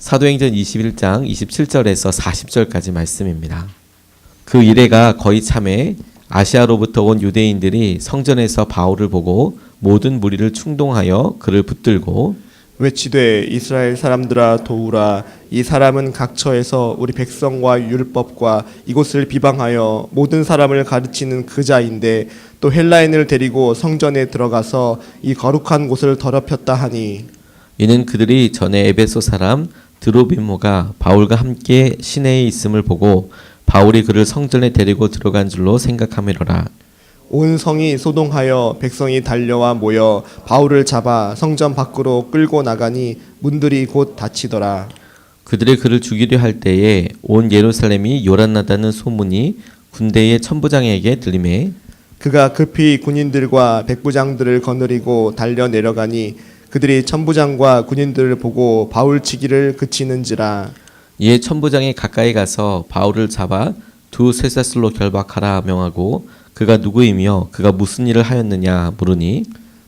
사도행전 21장 27절에서 40절까지 말씀입니다. 그 이래가 거의 참에 아시아로부터 온 유대인들이 성전에서 바울을 보고 모든 무리를 충동하여 그를 붙들고 외치되 이스라엘 사람들아 도우라 이 사람은 각처에서 우리 백성과 율법과 이곳을 비방하여 모든 사람을 가르치는 그 자인데 또 헬라인을 데리고 성전에 들어가서 이 거룩한 곳을 더럽혔다 하니 이는 그들이 전에 에베소 사람 드로비모가 바울과 함께 시내에 있음을 보고 바울이 그를 성전에 데리고 들어간 줄로 생각함이로라. 온 성이 소동하여 백성이 달려와 모여 바울을 잡아 성전 밖으로 끌고 나가니 문들이 곧 닫히더라 그들이 그를 죽이려 할 때에 온 예루살렘이 요란나다는 소문이 군대의 천부장에게 들림에 그가 급히 군인들과 백부장들을 거느리고 달려 내려가니 그들이 천부장과 군인들을 보고 바울 치기를 그치는지라. 이에 천부장이 가까이 가서 바울을 잡아 두 쇠사슬로 결박하라 명하고 그가 누구이며 그가 무슨 일을 하였느냐 물으니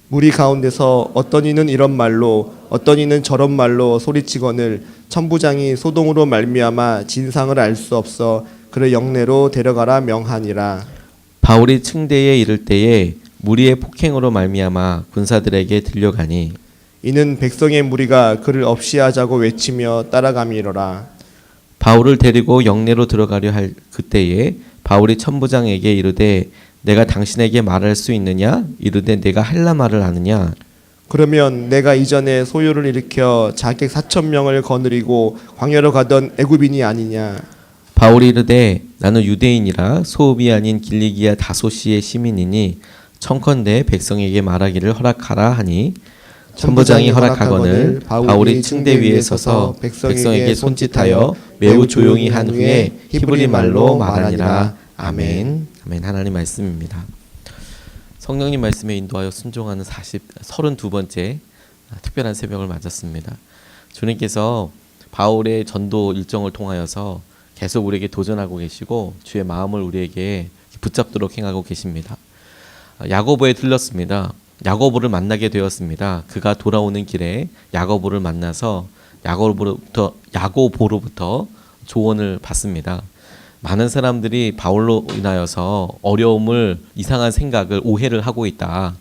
무리 가운데서 어떤 이는 이런 말로 어떤 이는 저런 말로 소리치거늘 천부장이 소동으로 말미암아 진상을 알 수 없어 그를 영내로 데려가라 명하니라. 바울이 층대에 이를 때에 무리의 폭행으로 말미암아 군사들에게 들려가니 이는 백성의 무리가 그를 없이 하자고 외치며 따라가미로라. 바울을 데리고 영내로 들어가려 할 그때에 바울이 천부장에게 이르되 내가 당신에게 말할 수 있느냐? 이르되 내가 할라 말을 아느냐? 그러면 내가 이전에 소요를 일으켜 자객 사천 명을 거느리고 광야로 가던 애굽인이 아니냐? 바울이 이르되 나는 유대인이라 소읍이 아닌 길리기아 다소시의 시민이니 청컨대 백성에게 말하기를 허락하라 하니 천부장이 허락하거늘 바울이 층대 위에 서서 백성에게 손짓하여 매우 조용히 한 후에 히브리 말로 말하니라 아멘 아멘 하나님 말씀입니다. 성령님 말씀에 인도하여 순종하는 40 32번째 특별한 새벽을 맞았습니다. 주님께서 바울의 전도 일정을 통하여서 계속 우리에게 도전하고 계시고 주의 마음을 우리에게 붙잡도록 행하고 계십니다. 야고보에 들렀습니다. 야고보를 만나게 되었습니다. 그가 돌아오는 길에 야고보를 만나서 야고보로부터 야고보로부터 조언을 받습니다. 많은 사람들이 바울로 인하여서 어려움을 이상한 생각을 오해를 하고 있다.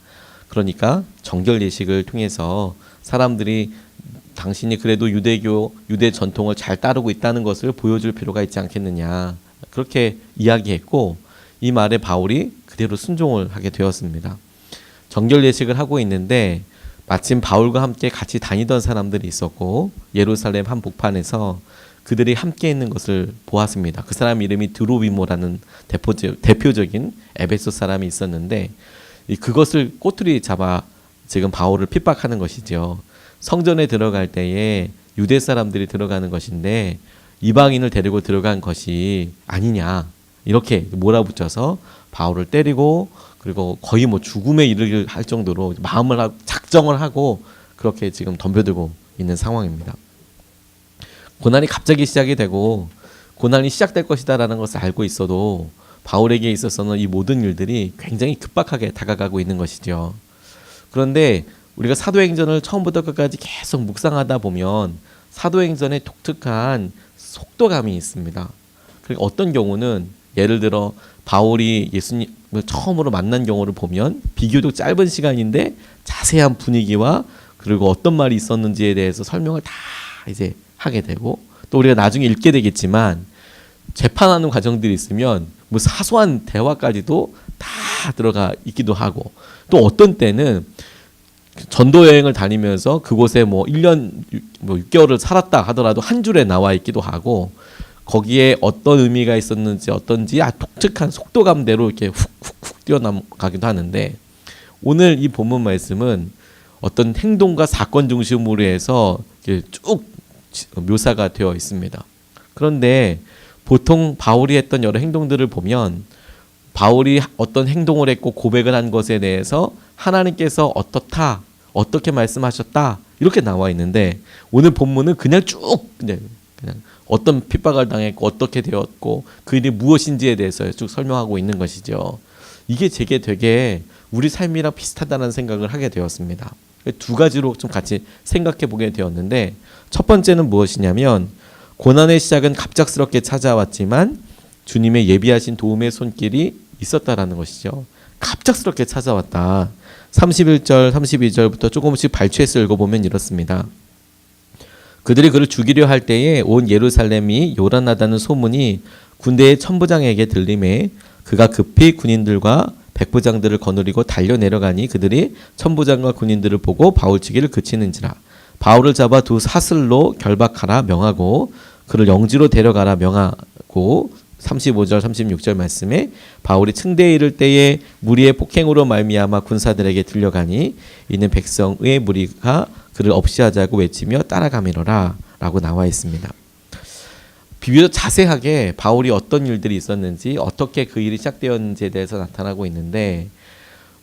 그러니까 정결 예식을 통해서 사람들이 당신이 그래도 유대교 유대 전통을 잘 따르고 있다는 것을 보여줄 필요가 있지 않겠느냐 그렇게 이야기했고 이 말에 바울이 그대로 순종을 하게 되었습니다. 정결 예식을 하고 있는데 마침 바울과 함께 같이 다니던 사람들이 있었고 예루살렘 한 복판에서 그들이 함께 있는 것을 보았습니다. 그 사람 이름이 드로비모라는 대표적, 대표적인 에베소 사람이 있었는데 이 그것을 꼬투리 잡아 지금 바울을 핍박하는 것이죠. 성전에 들어갈 때에 유대 사람들이 들어가는 것인데 이방인을 데리고 들어간 것이 아니냐 이렇게 몰아붙여서 바울을 때리고 그리고 거의 뭐 죽음에 이르게 할 정도로 마음을 하고 작정을 하고 그렇게 지금 덤벼들고 있는 상황입니다. 고난이 갑자기 시작이 되고 고난이 시작될 것이다라는 것을 알고 있어도 바울에게 있어서는 이 모든 일들이 굉장히 급박하게 다가가고 있는 것이죠. 그런데 우리가 사도행전을 처음부터 끝까지 계속 묵상하다 보면 사도행전의 독특한 속도감이 있습니다. 그러니까 어떤 경우는 예를 들어 바울이 예수님을 처음으로 만난 경우를 보면 비교적 짧은 시간인데 자세한 분위기와 그리고 어떤 말이 있었는지에 대해서 설명을 다 이제 하게 되고 또 우리가 나중에 읽게 되겠지만 재판하는 과정들이 있으면 뭐 사소한 대화까지도 다 들어가 있기도 하고 또 어떤 때는 전도 여행을 다니면서 그곳에 뭐 1년 뭐 6개월을 살았다 하더라도 한 줄에 나와 있기도 하고 거기에 어떤 의미가 있었는지 어떤지 아 독특한 속도감대로 이렇게 훅훅훅 뛰어나가기도 하는데 오늘 이 본문 말씀은 어떤 행동과 사건 중심으로 해서 쭉 묘사가 되어 있습니다. 그런데 보통 바울이 했던 여러 행동들을 보면 바울이 어떤 행동을 했고 고백을 한 것에 대해서 하나님께서 어떻다, 어떻게 말씀하셨다 이렇게 나와 있는데 오늘 본문은 그냥 쭉 그냥 그냥 어떤 핍박을 당했고 어떻게 되었고 그 일이 무엇인지에 대해서 쭉 설명하고 있는 것이죠. 이게 제게 되게 우리 삶이랑 비슷하다는 생각을 하게 되었습니다. 두 가지로 좀 같이 생각해 보게 되었는데 첫 번째는 무엇이냐면 고난의 시작은 갑작스럽게 찾아왔지만 주님의 예비하신 도움의 손길이 있었다라는 것이죠. 갑작스럽게 찾아왔다. 31절, 32절부터 조금씩 발췌해서 읽어보면 이렇습니다. 그들이 그를 죽이려 할 때에 온 예루살렘이 요란하다는 소문이 군대의 천부장에게 들림에 그가 급히 군인들과 백부장들을 거느리고 달려 내려가니 그들이 천부장과 군인들을 보고 바울치기를 그치는지라. 바울을 잡아 두 사슬로 결박하라 명하고 그를 영지로 데려가라 명하고 35절 36절 말씀에 바울이 층대에 이를 때에 무리의 폭행으로 말미암아 군사들에게 들려가니 이는 백성의 무리가 그를 없이 하자고 외치며 따라가미로라 라고 나와 있습니다. 비교적 자세하게 바울이 어떤 일들이 있었는지 어떻게 그 일이 시작되었는지에 대해서 나타나고 있는데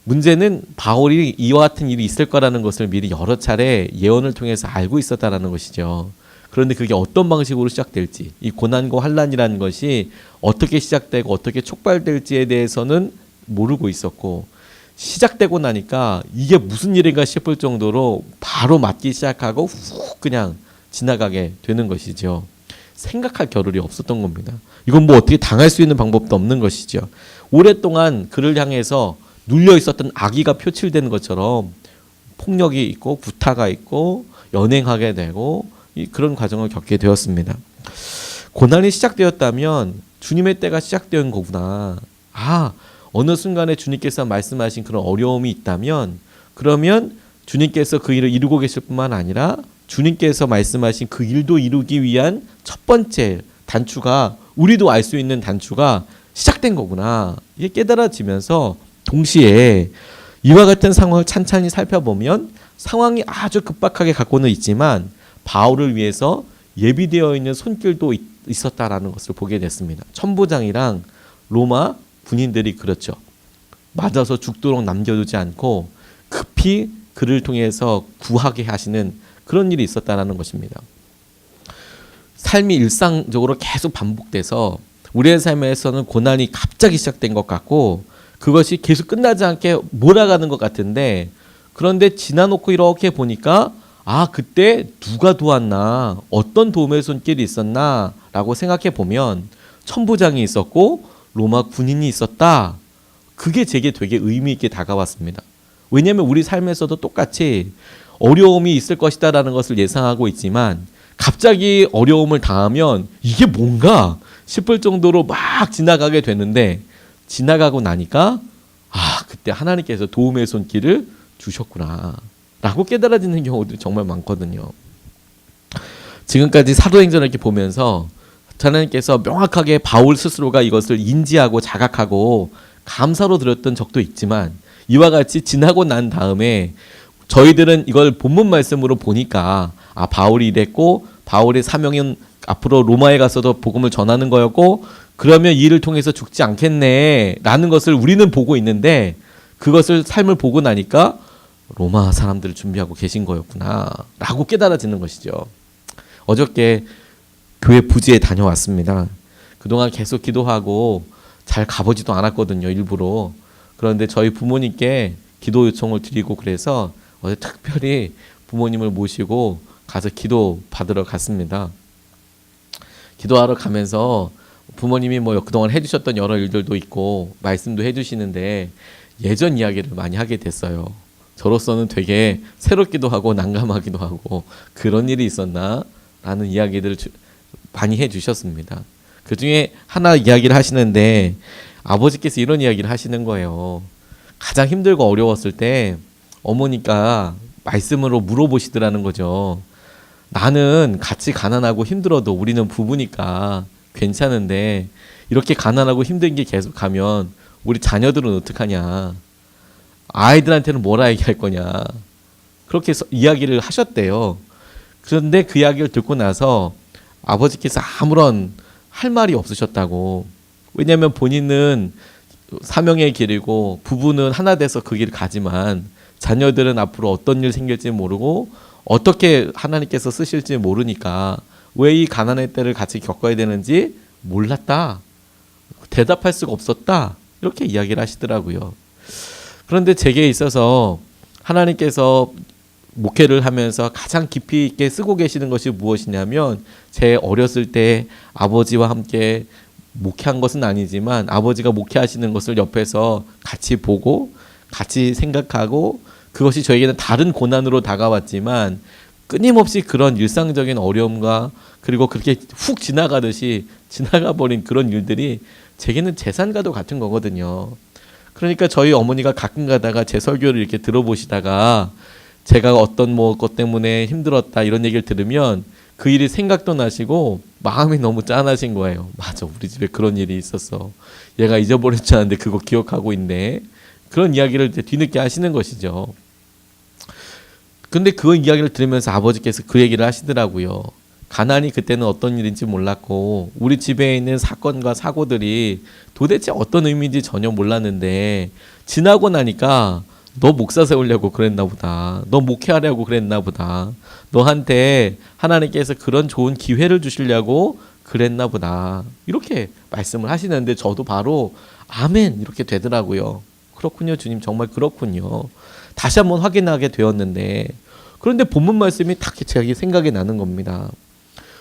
문제는 바울이 이와 같은 일이 있을 거라는 것을 미리 여러 차례 예언을 통해서 알고 있었다라는 것이죠. 그런데 그게 어떤 방식으로 시작될지 이 고난과 환란이라는 것이 어떻게 시작되고 어떻게 촉발될지에 대해서는 모르고 있었고 시작되고 나니까 이게 무슨 일인가 싶을 정도로 바로 맞기 시작하고 훅 그냥 지나가게 되는 것이죠. 생각할 겨를이 없었던 겁니다. 이건 뭐 어떻게 당할 수 있는 방법도 없는 것이죠. 오랫동안 그를 향해서 눌려 있었던 악의가 표출되는 것처럼 폭력이 있고 구타가 있고 연행하게 되고 이 그런 과정을 겪게 되었습니다. 고난이 시작되었다면 주님의 때가 시작된 거구나. 아, 어느 순간에 주님께서 말씀하신 그런 어려움이 있다면 그러면 주님께서 그 일을 이루고 계실 뿐만 아니라 주님께서 말씀하신 그 일도 이루기 위한 첫 번째 단추가 우리도 알 수 있는 단추가 시작된 거구나. 이게 깨달아지면서 동시에 이와 같은 상황을 찬찬히 살펴보면 상황이 아주 급박하게 갖고는 있지만 바울을 위해서 예비되어 있는 손길도 있- 있었다라는 것을 보게 됐습니다. 천부장이랑 로마 군인들이 그렇죠. 맞아서 죽도록 남겨두지 않고 급히 그를 통해서 구하게 하시는 그런 일이 있었다라는 것입니다. 삶이 일상적으로 계속 반복돼서 우리의 삶에서는 고난이 갑자기 시작된 것 같고 그것이 계속 끝나지 않게 몰아가는 것 같은데 그런데 지나놓고 이렇게 보니까 아 그때 누가 도왔나 어떤 도움의 손길이 있었나라고 생각해 보면 천부장이 있었고 로마 군인이 있었다 그게 제게 되게 의미 있게 다가왔습니다 왜냐하면 우리 삶에서도 똑같이 어려움이 있을 것이다라는 것을 예상하고 있지만 갑자기 어려움을 당하면 이게 뭔가 싶을 정도로 막 지나가게 되는데 지나가고 나니까 아 그때 하나님께서 도움의 손길을 주셨구나 라고 깨달아지는 경우도 정말 많거든요. 지금까지 사도행전을 이렇게 보면서 하나님께서 명확하게 바울 스스로가 이것을 인지하고 자각하고 감사로 드렸던 적도 있지만 이와 같이 지나고 난 다음에 저희들은 이걸 본문 말씀으로 보니까 아 바울이 이랬고 바울의 사명은 앞으로 로마에 가서도 복음을 전하는 거였고 그러면 이 일을 통해서 죽지 않겠네라는 것을 우리는 보고 있는데 그것을 삶을 보고 나니까 로마 사람들을 준비하고 계신 거였구나라고 깨달아지는 것이죠. 어저께 교회 부지에 다녀왔습니다. 그동안 계속 기도하고 잘 가보지도 않았거든요, 일부러. 그런데 저희 부모님께 기도 요청을 드리고 그래서 어제 특별히 부모님을 모시고 가서 기도 받으러 갔습니다. 기도하러 가면서 부모님이 뭐 그동안 해주셨던 여러 일들도 있고 말씀도 해주시는데 예전 이야기를 많이 하게 됐어요. 저로서는 되게 새롭기도 하고 난감하기도 하고 그런 일이 있었나 라는 이야기들을 주- 많이 해주셨습니다. 그 중에 하나 이야기를 하시는데 아버지께서 이런 이야기를 하시는 거예요. 가장 힘들고 어려웠을 때 어머니가 말씀으로 물어보시더라는 거죠. 나는 같이 가난하고 힘들어도 우리는 부부니까 괜찮은데 이렇게 가난하고 힘든 게 계속 가면 우리 자녀들은 어떡하냐. 아이들한테는 뭐라 얘기할 거냐. 그렇게 해서 이야기를 하셨대요. 그런데 그 이야기를 듣고 나서 아버지께서 아무런 할 말이 없으셨다고. 왜냐하면 본인은 사명의 길이고 부부는 하나 돼서 그 길을 가지만 자녀들은 앞으로 어떤 일 생길지 모르고 어떻게 하나님께서 쓰실지 모르니까 왜 이 가난의 때를 같이 겪어야 되는지 몰랐다. 대답할 수가 없었다. 이렇게 이야기를 하시더라고요. 그런데 제게 있어서 하나님께서 목회를 하면서 가장 깊이 있게 쓰고 계시는 것이 무엇이냐면 제 어렸을 때 아버지와 함께 목회한 것은 아니지만 아버지가 목회하시는 것을 옆에서 같이 보고 같이 생각하고 그것이 저에게는 다른 고난으로 다가왔지만 끊임없이 그런 일상적인 어려움과 그리고 그렇게 훅 지나가듯이 지나가 버린 그런 일들이 제게는 재산과도 같은 거거든요. 그러니까 저희 어머니가 가끔 가다가 제 설교를 이렇게 들어보시다가 제가 어떤 뭐 것 때문에 힘들었다 이런 얘기를 들으면 그 일이 생각도 나시고 마음이 너무 짠하신 거예요. 맞아, 우리 집에 그런 일이 있었어. 얘가 줄 알았는데 그거 기억하고 있네. 그런 이야기를 뒤늦게 하시는 것이죠. 근데 그 이야기를 들으면서 아버지께서 그 얘기를 하시더라고요. 가난이 그때는 어떤 일인지 몰랐고 우리 집에 있는 사건과 사고들이 도대체 어떤 의미인지 전혀 몰랐는데 지나고 나니까 너 목사 세우려고 그랬나 보다. 너 목회하려고 그랬나 보다. 너한테 하나님께서 그런 좋은 기회를 주시려고 그랬나 보다. 이렇게 말씀을 하시는데 저도 바로 아멘 이렇게 되더라고요. 그렇군요, 주님 정말 그렇군요. 다시 한번 확인하게 되었는데 그런데 본문 말씀이 딱 제 생각이 나는 겁니다.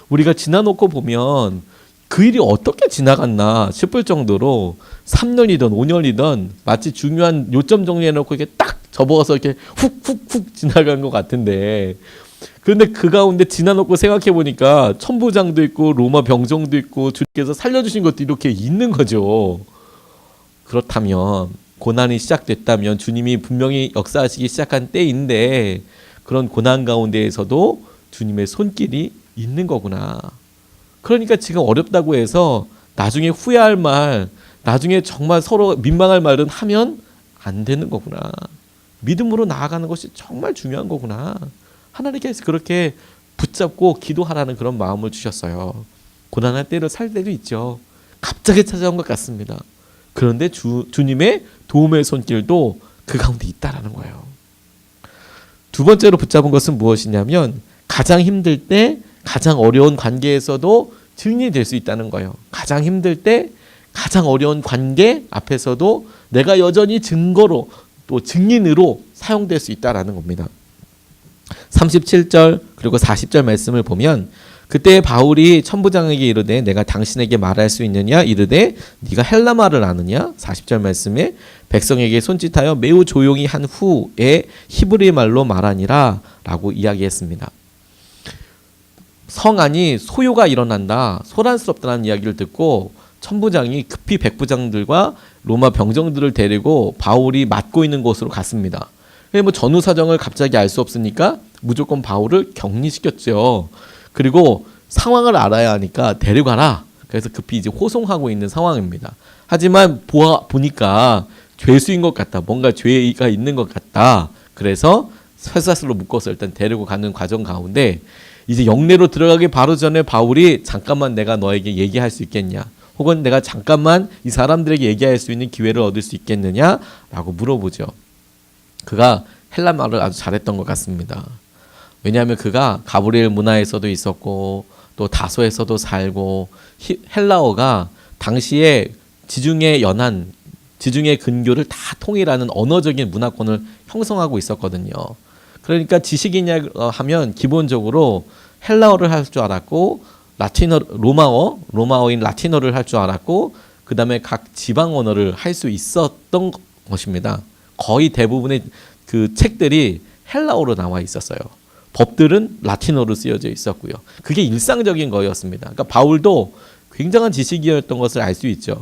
우리가 지나놓고 보면 그 일이 어떻게 지나갔나 싶을 정도로 3년이든 5년이든 마치 중요한 요점 정리해놓고 이렇게 딱 접어서 이렇게 훅훅훅 지나간 것 같은데 그런데 그 가운데 지나놓고 생각해 보니까 천부장도 있고 로마 병정도 있고 주께서 살려주신 것도 이렇게 있는 거죠. 그렇다면 고난이 시작됐다면 주님이 분명히 역사하시기 시작한 때인데 그런 고난 가운데에서도 주님의 손길이 있는 거구나. 그러니까 지금 어렵다고 해서 나중에 후회할 말, 나중에 정말 서로 민망할 말은 하면 안 되는 거구나. 믿음으로 나아가는 것이 정말 중요한 거구나. 하나님께서 그렇게 붙잡고 기도하라는 그런 마음을 주셨어요. 고난할 때를 살 때도 있죠. 갑자기 찾아온 것 같습니다. 그런데 주, 주님의 도움의 손길도 그 가운데 있다라는 거예요. 두 번째로 붙잡은 것은 무엇이냐면 가장 힘들 때 가장 어려운 관계에서도 증인이 될 수 있다는 거예요. 가장 힘들 때 가장 어려운 관계 앞에서도 내가 여전히 증거로 또 증인으로 사용될 수 있다라는 겁니다. 37절 그리고 40절 말씀을 보면 그때 바울이 천부장에게 이르되 내가 당신에게 말할 수 있느냐 이르되 네가 헬라 말을 아느냐 40절 말씀에 백성에게 손짓하여 매우 조용히 한 후에 히브리 말로 말하니라라고 이야기했습니다. 성안이 소요가 일어난다 소란스럽다는 이야기를 듣고 천부장이 급히 백부장들과 로마 병정들을 데리고 바울이 맡고 있는 곳으로 갔습니다. 뭐 전후 사정을 갑자기 알 수 없으니까 무조건 바울을 격리시켰죠. 그리고 상황을 알아야 하니까 데려가라. 그래서 급히 이제 호송하고 있는 상황입니다. 하지만 보아, 보니까 죄수인 것 같다. 뭔가 죄가 있는 것 같다. 그래서 쇠사슬로 묶어서 일단 데리고 가는 과정 가운데 이제 영내로 들어가기 바로 전에 바울이 잠깐만 내가 너에게 얘기할 수 있겠냐? 혹은 내가 잠깐만 이 사람들에게 얘기할 수 있는 기회를 얻을 수 있겠느냐? 라고 물어보죠. 그가 헬라 말을 아주 잘했던 것 같습니다. 왜냐하면 그가 가브리엘 문화에서도 있었고 또 다소에서도 살고 히, 헬라어가 당시에 지중해 연안 지중해 근교를 다 통일하는 언어적인 문화권을 형성하고 있었거든요. 그러니까 지식이냐 하면 기본적으로 헬라어를 할 줄 알았고 라틴어 로마어 로마어인 라틴어를 할 줄 알았고 그 다음에 각 지방 언어를 할 수 있었던 것입니다. 거의 대부분의 그 책들이 헬라어로 나와 있었어요. 법들은 라틴어로 쓰여져 있었고요. 그게 일상적인 거였습니다. 그러니까 바울도 굉장한 지식이었던 것을 알 수 있죠.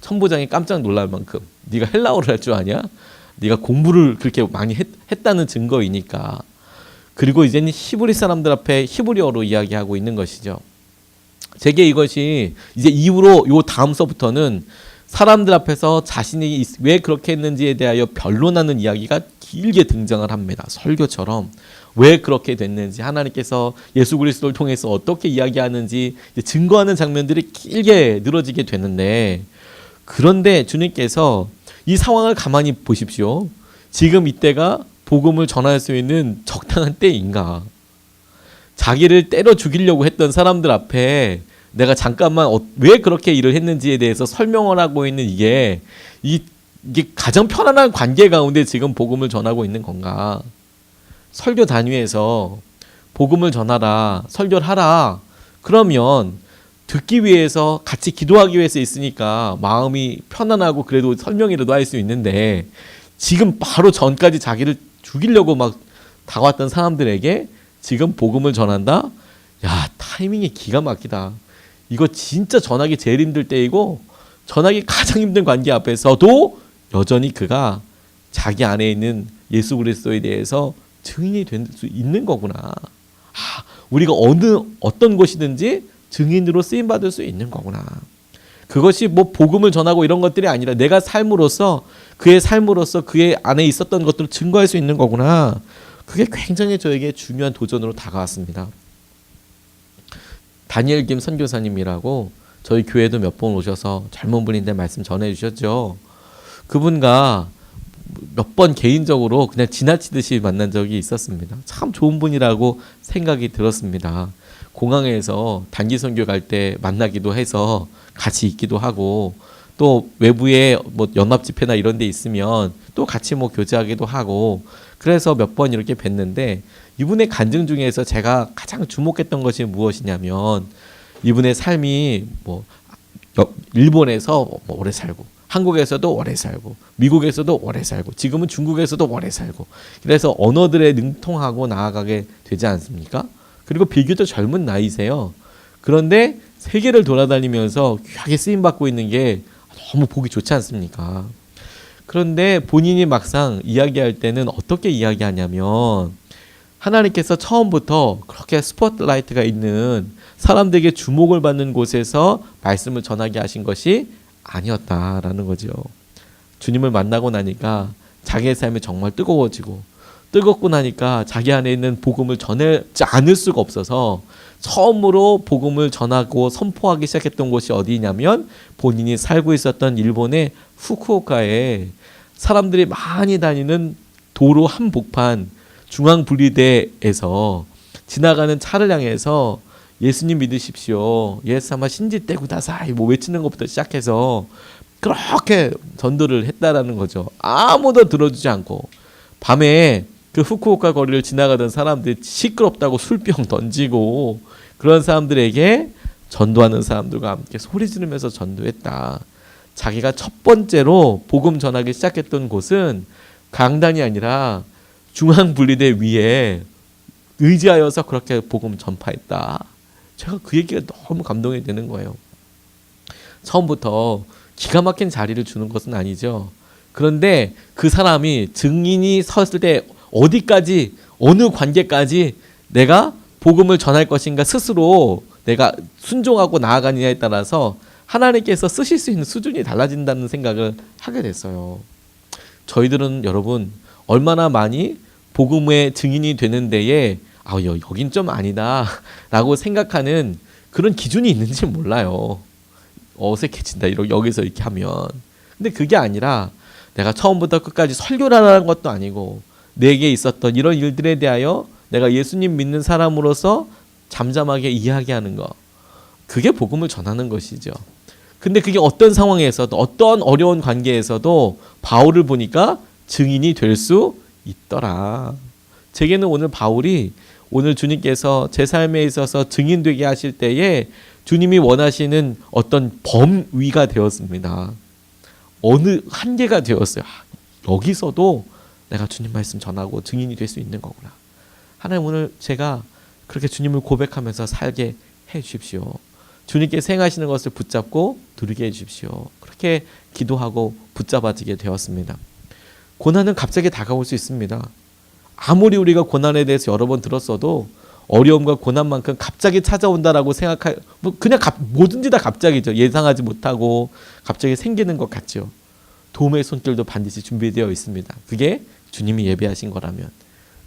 천부장이 깜짝 놀랄 만큼 네가 헬라어를 할 줄 아냐? 네가 공부를 그렇게 많이 했, 했다는 증거이니까. 그리고 이제는 히브리 사람들 앞에 히브리어로 이야기하고 있는 것이죠. 제게 이것이 이제 이후로 요 다음 서부터는 사람들 앞에서 자신이 왜 그렇게 했는지에 대하여 변론하는 이야기가 길게 등장을 합니다. 설교처럼 왜 그렇게 됐는지 하나님께서 예수 그리스도를 통해서 어떻게 이야기하는지 증거하는 장면들이 길게 늘어지게 되는데 그런데 주님께서 이 상황을 가만히 보십시오. 지금 이때가 복음을 전할 수 있는 적당한 때인가? 자기를 때려 죽이려고 했던 사람들 앞에 내가 잠깐만 어, 왜 그렇게 일을 했는지에 대해서 설명을 하고 있는 이게 이, 이게 가장 편안한 관계 가운데 지금 복음을 전하고 있는 건가? 설교 단위에서 복음을 전하라, 설교를 하라. 그러면 듣기 위해서 같이 기도하기 위해서 있으니까 마음이 편안하고 그래도 설명이라도 할 수 있는데 지금 바로 전까지 자기를 죽이려고 막 다가왔던 사람들에게 지금 복음을 전한다? 야, 타이밍이 기가 막히다. 이거 진짜 전하기 제일 힘들 때이고 전하기 가장 힘든 관계 앞에서도 여전히 그가 자기 안에 있는 예수 그리스도에 대해서 증인이 될 수 있는 거구나. 아, 우리가 어느 어떤 곳이든지 증인으로 쓰임 받을 수 있는 거구나. 그것이 뭐 복음을 전하고 이런 것들이 아니라 내가 삶으로서 그의 삶으로서 그의 안에 있었던 것들을 증거할 수 있는 거구나. 그게 굉장히 저에게 중요한 도전으로 다가왔습니다. 다니엘 김 선교사님이라고 저희 교회도 몇 번 오셔서 젊은 분인데 말씀 전해 주셨죠. 그분과 몇 번 개인적으로 그냥 지나치듯이 만난 적이 있었습니다. 참 좋은 분이라고 생각이 들었습니다. 공항에서 단기 선교 갈 때 만나기도 해서 같이 있기도 하고 또 외부에 뭐 연합 집회나 이런 데 있으면 또 같이 뭐 교제하기도 하고 그래서 몇 번 이렇게 뵀는데 이분의 간증 중에서 제가 가장 주목했던 것이 무엇이냐면 이분의 삶이 뭐 여- 일본에서 뭐 오래 살고 한국에서도 오래 살고 미국에서도 오래 살고 지금은 중국에서도 오래 살고 그래서 언어들에 능통하고 나아가게 되지 않습니까? 그리고 비교적 젊은 나이세요. 그런데 세계를 돌아다니면서 귀하게 쓰임 받고 있는 게 너무 보기 좋지 않습니까? 그런데 본인이 막상 이야기할 때는 어떻게 이야기하냐면 하나님께서 처음부터 그렇게 스포트라이트가 있는 사람들에게 주목을 받는 곳에서 말씀을 전하게 하신 것이 아니었다라는 거죠. 주님을 만나고 나니까 자기의 삶이 정말 뜨거워지고 뜨겁고 나니까 자기 안에 있는 복음을 전하지 않을 수가 없어서 처음으로 복음을 전하고 선포하기 시작했던 곳이 어디냐면 본인이 살고 있었던 일본의 후쿠오카에 사람들이 많이 다니는 도로 한복판 중앙 분리대에서 지나가는 차를 향해서 예수님 믿으십시오. 예수様신지때 구다사이 뭐 외치는 것부터 시작해서 그렇게 전도를 했다라는 거죠. 아무도 들어주지 않고 밤에 그 후쿠오카 거리를 지나가던 사람들이 시끄럽다고 술병 던지고 그런 사람들에게 전도하는 사람들과 함께 소리 지르면서 전도했다. 자기가 첫 번째로 복음 전하기 시작했던 곳은 강단이 아니라 중앙 분리대 위에 의지하여서 그렇게 복음 전파했다. 제가 그 얘기가 너무 감동이 되는 거예요. 처음부터 기가 막힌 자리를 주는 것은 아니죠. 그런데 그 사람이 증인이 섰을 때 어디까지 어느 관계까지 내가 복음을 전할 것인가 스스로 내가 순종하고 나아가느냐에 따라서 하나님께서 쓰실 수 있는 수준이 달라진다는 생각을 하게 됐어요. 저희들은 여러분 얼마나 많이 복음의 증인이 되는 데에 아 여, 여긴 좀 아니다라고 생각하는 그런 기준이 있는지 몰라요. 어색해진다 이러 여기서 이렇게 하면 근데 그게 아니라 내가 처음부터 끝까지 설교를 하라는 것도 아니고 내게 있었던 이런 일들에 대하여 내가 예수님 믿는 사람으로서 잠잠하게 이야기하는 거 그게 복음을 전하는 것이죠. 근데 그게 어떤 상황에서도 어떤 어려운 관계에서도 바울을 보니까 증인이 될 수 있더라. 제게는 오늘 바울이 오늘 주님께서 제 삶에 있어서 증인 되게 하실 때에 주님이 원하시는 어떤 범위가 되었습니다. 어느 한계가 되었어요. 아, 여기서도 내가 주님 말씀 전하고 증인이 될 수 있는 거구나. 하나님 오늘 제가 그렇게 주님을 고백하면서 살게 해 주십시오. 주님께 생하시는 것을 붙잡고 누리게 해 주십시오. 그렇게 기도하고 붙잡아지게 되었습니다. 고난은 갑자기 다가올 수 있습니다. 아무리 우리가 고난에 대해서 여러 번 들었어도 어려움과 고난만큼 갑자기 찾아온다라고 생각할 뭐 그냥 갑, 뭐든지 다 갑자기죠. 예상하지 못하고 갑자기 생기는 것 같죠. 도움의 손길도 반드시 준비되어 있습니다. 그게 주님이 예배하신 거라면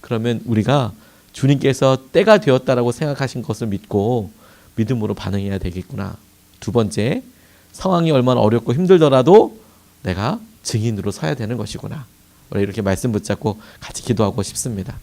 그러면 우리가 주님께서 때가 되었다라고 생각하신 것을 믿고 믿음으로 반응해야 되겠구나. 두 번째, 상황이 얼마나 어렵고 힘들더라도 내가 증인으로 서야 되는 것이구나. 우리 이렇게 말씀 붙잡고 같이 기도하고 싶습니다.